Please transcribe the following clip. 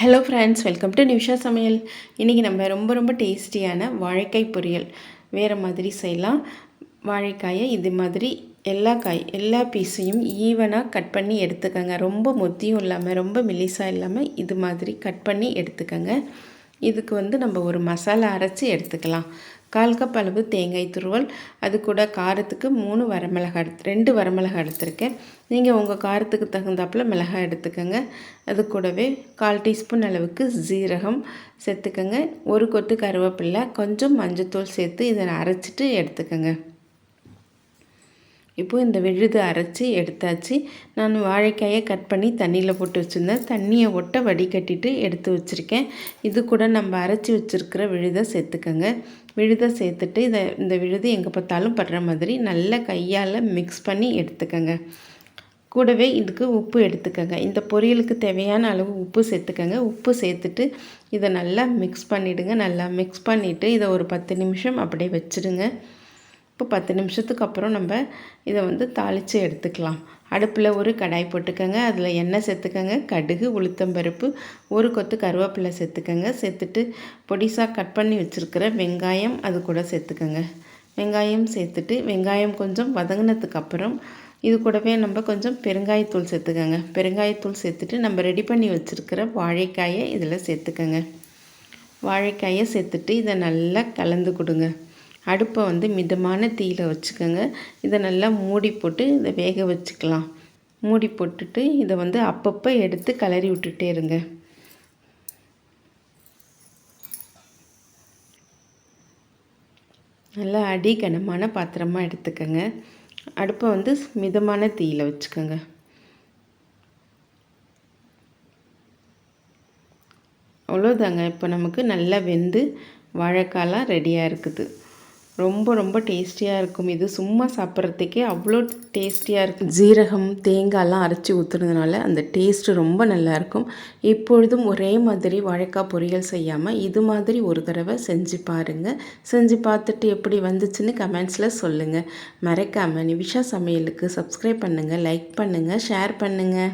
Hello friends welcome to Nisha சமையல் இன்றைக்கி நம்ம ரொம்ப ரொம்ப டேஸ்டியான வாழைக்காய் பொரியல். வேறு மாதிரி செய்யலாம். வாழைக்காயை இது மாதிரி எல்லா காய் எல்லா பீஸையும் ஈவனாக கட் பண்ணி எடுத்துக்கோங்க. ரொம்ப மொத்தியும் இல்லாமல் ரொம்ப மெலிசாக இல்லாமல் இது மாதிரி கட் பண்ணி எடுத்துக்கோங்க. இதுக்கு வந்து நம்ம ஒரு மசாலா அரைச்சி எடுத்துக்கலாம். கால் கப் அளவு தேங்காய் துருவல் அது கூட காரத்துக்கு மூணு வரமிளகாய் எடுத்து ரெண்டு வரமிளகாய் எடுத்திருக்கேன். நீங்கள் உங்கள் காரத்துக்கு தகுந்தாப்பில் மிளகாய் எடுத்துக்கோங்க. அது கூடவே கால் டீஸ்பூன் அளவுக்கு ஜீரகம் சேர்த்துக்கோங்க. ஒரு கொத்து கருவேப்பில்லை கொஞ்சம் மஞ்சத்தூள் சேர்த்து இதை அரைச்சிட்டு எடுத்துக்கோங்க. இப்போது இந்த விழுது அரைச்சி எடுத்தாச்சு. நான் வாழைக்காயை கட் பண்ணி தண்ணியில் போட்டு வச்சுருந்தேன். தண்ணியை ஒட்ட வடிகட்டிட்டு எடுத்து வச்சுருக்கேன். இது கூட நம்ம அரைச்சி வச்சுருக்கிற விழுதை சேர்த்துக்கோங்க. விழுதை சேர்த்துட்டு இதை இந்த விழுது எங்கே பார்த்தாலும் படுற மாதிரி நல்லா கையால் மிக்ஸ் பண்ணி எடுத்துக்கோங்க. கூடவே இதுக்கு உப்பு எடுத்துக்கோங்க. இந்த பொரியலுக்கு தேவையான அளவு உப்பு சேர்த்துக்கோங்க. உப்பு சேர்த்துட்டு இதை நல்லா மிக்ஸ் பண்ணிவிடுங்க நல்லா மிக்ஸ் பண்ணிவிட்டு இதை ஒரு பத்து நிமிஷம் அப்படியே வச்சுடுங்க. இப்போ பத்து நிமிஷத்துக்கு அப்புறம் நம்ம இதை வந்து தாளித்து எடுத்துக்கலாம். அடுப்பில் ஒரு கடாய் போட்டுக்கோங்க. அதில் எண்ணெய் சேர்த்துக்கோங்க. கடுகு உளுத்தம்பருப்பு ஒரு கொத்து கருவேப்பிலை சேர்த்துக்கோங்க. சேர்த்துட்டு பொடிசாக கட் பண்ணி வச்சுருக்கிற வெங்காயம் அது கூட சேர்த்துக்கோங்க. வெங்காயம் சேர்த்துட்டு வெங்காயம் கொஞ்சம் வதங்கினதுக்கப்புறம் இது கூடவே நம்ம கொஞ்சம் பெருங்காயத்தூள் சேர்த்துக்கோங்க. பெருங்காயத்தூள் சேர்த்துட்டு நம்ம ரெடி பண்ணி வச்சுருக்கிற வாழைக்காயை இதில் சேர்த்துக்கோங்க. வாழைக்காயை சேர்த்துட்டு இதை நல்லா கலந்து கொடுங்க. அடுப்பை வந்து மிதமான தீயில் வச்சுக்கோங்க. இதை நல்லா மூடி போட்டு இதை வேக வச்சுக்கலாம். மூடி போட்டுட்டு இதை வந்து அப்பப்போ எடுத்து கலரி விட்டுட்டே இருங்க. நல்லா அடி கனமான பாத்திரமாக எடுத்துக்கோங்க. அடுப்பை வந்து மிதமான தீயில் வச்சுக்கோங்க. அவ்வளோதாங்க இப்போ நமக்கு நல்லா வெந்து வாழைக்காலாம் ரெடியாக இருக்குது. ரொம்ப ரொம்ப டேஸ்டியாக இருக்கும். இது சும்மா சாப்பிட்றதுக்கே அவ்வளோ டேஸ்டியாக இருக்கும். ஜீரகம் தேங்காய்லாம் அரைச்சி ஊற்றுறதுனால அந்த டேஸ்ட்டு ரொம்ப நல்லாயிருக்கும் இப்பொழுதும் ஒரே மாதிரி வாழைக்காய் பொரியல் செய்யாமல் இது மாதிரி ஒரு தடவை செஞ்சு பாருங்கள் செஞ்சு பார்த்துட்டு எப்படி வந்துச்சுன்னு கமெண்ட்ஸில் சொல்லுங்கள் மறக்காமல் நிவிஷா சமையலுக்கு சப்ஸ்கிரைப் பண்ணுங்கள் லைக் பண்ணுங்கள் ஷேர் பண்ணுங்கள்